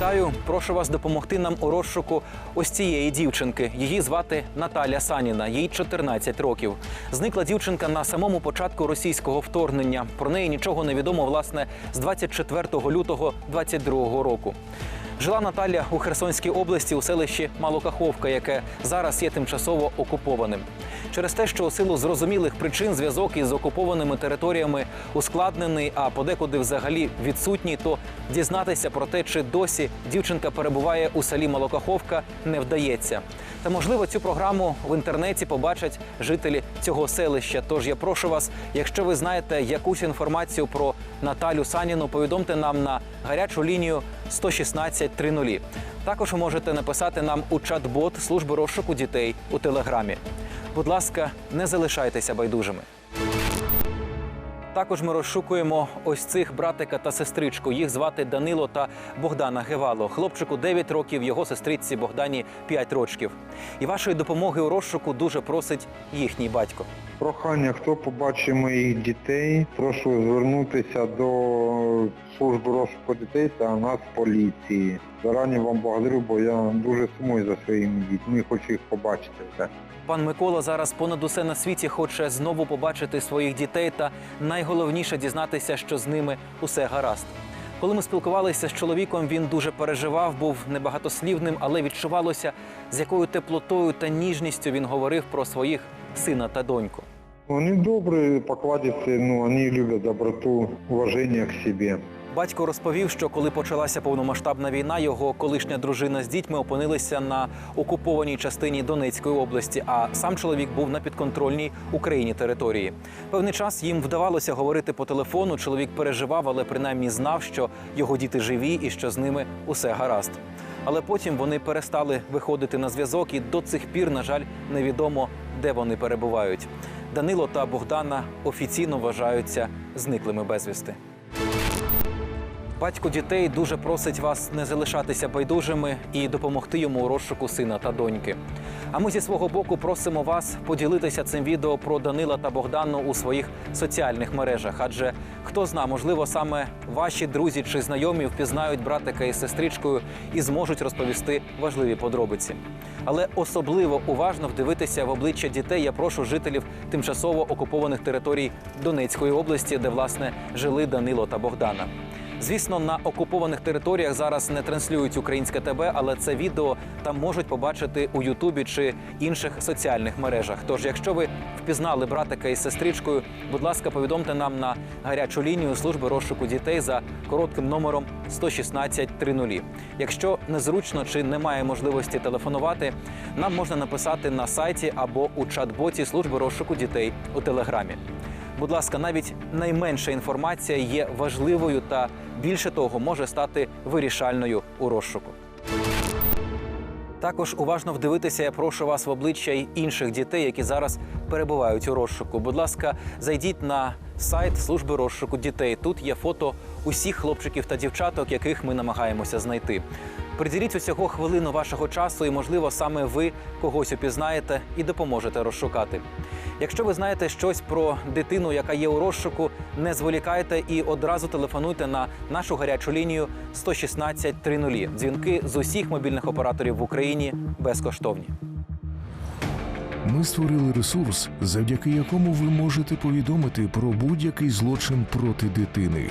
Вітаю, прошу вас допомогти нам у розшуку ось цієї дівчинки. Її звати Наталя Саніна, їй 14 років. Зникла дівчинка на самому початку російського вторгнення. Про неї нічого не відомо власне з 24 лютого 22 року. Жила Наталя у Херсонській області у селищі Малокаховка, яке зараз є тимчасово окупованим. Через те, що у силу зрозумілих причин зв'язок із окупованими територіями ускладнений, а подекуди взагалі відсутній, то дізнатися про те, чи досі дівчинка перебуває у селі Малокаховка, не вдається. Та можливо цю програму в інтернеті побачать жителі цього селища. Тож я прошу вас, якщо ви знаєте якусь інформацію про Наталю Саніну, повідомте нам на гарячу лінію 116 30. Також ви можете написати нам у чат-бот служби розшуку дітей у телеграмі. Будь ласка, не залишайтеся байдужими. Також ми розшукуємо ось цих братика та сестричку. Їх звати Данило та Богдана Гевало. Хлопчику 9 років, його сестриці Богдані 5 років. І вашої допомоги у розшуку дуже просить їхній батько. Прохання, хто побачив моїх дітей, прошу звернутися до служби розшуку дітей та нас поліції. Зарані вам благодарю, бо я дуже сумую за своїми дітьми, хочу їх побачити вже. Пан Микола зараз понад усе на світі хоче знову побачити своїх дітей та найголовніше дізнатися, що з ними усе гаразд. Коли ми спілкувалися з чоловіком, він дуже переживав, був небагатослівним, але відчувалося, з якою теплотою та ніжністю він говорив про своїх сина та доньку. Вони добрі, покладисті, ну, вони люблять доброту, уваження к себе. Батько розповів, що коли почалася повномасштабна війна, його колишня дружина з дітьми опинилися на окупованій частині Донецької області, а сам чоловік був на підконтрольній Україні території. Певний час їм вдавалося говорити по телефону. Чоловік переживав, але принаймні знав, що його діти живі і що з ними усе гаразд. Але потім вони перестали виходити на зв'язок, і до цих пір, на жаль, невідомо, де вони перебувають. Данило та Богдана офіційно вважаються зниклими безвісти. Батько дітей дуже просить вас не залишатися байдужими і допомогти йому у розшуку сина та доньки. А ми зі свого боку просимо вас поділитися цим відео про Данила та Богдану у своїх соціальних мережах. Адже хто зна, можливо, саме ваші друзі чи знайомі впізнають братика із сестричкою і зможуть розповісти важливі подробиці. Але особливо уважно вдивитися в обличчя дітей я прошу жителів тимчасово окупованих територій Донецької області, де власне жили Данило та Богдана. Звісно, на окупованих територіях зараз не транслюють українське ТБ, але це відео там можуть побачити у Ютубі чи інших соціальних мережах. Тож, якщо ви впізнали братика із сестричкою, будь ласка, повідомте нам на гарячу лінію служби розшуку дітей за коротким номером 116 30. Якщо незручно чи немає можливості телефонувати, нам можна написати на сайті або у чат-боті служби розшуку дітей у телеграмі. Будь ласка, навіть найменша інформація є важливою та більше того може стати вирішальною у розшуку. Також уважно вдивитися, я прошу вас в обличчя й інших дітей, які зараз перебувають у розшуку. Будь ласка, зайдіть на сайт служби розшуку дітей. Тут є фото усіх хлопчиків та дівчаток, яких ми намагаємося знайти. Приділіть усього хвилину вашого часу, і, можливо, саме ви когось упізнаєте і допоможете розшукати. Якщо ви знаєте щось про дитину, яка є у розшуку, не зволікайте і одразу телефонуйте на нашу гарячу лінію 116 30. Дзвінки з усіх мобільних операторів в Україні безкоштовні. Ми створили ресурс, завдяки якому ви можете повідомити про будь-який злочин проти дитини.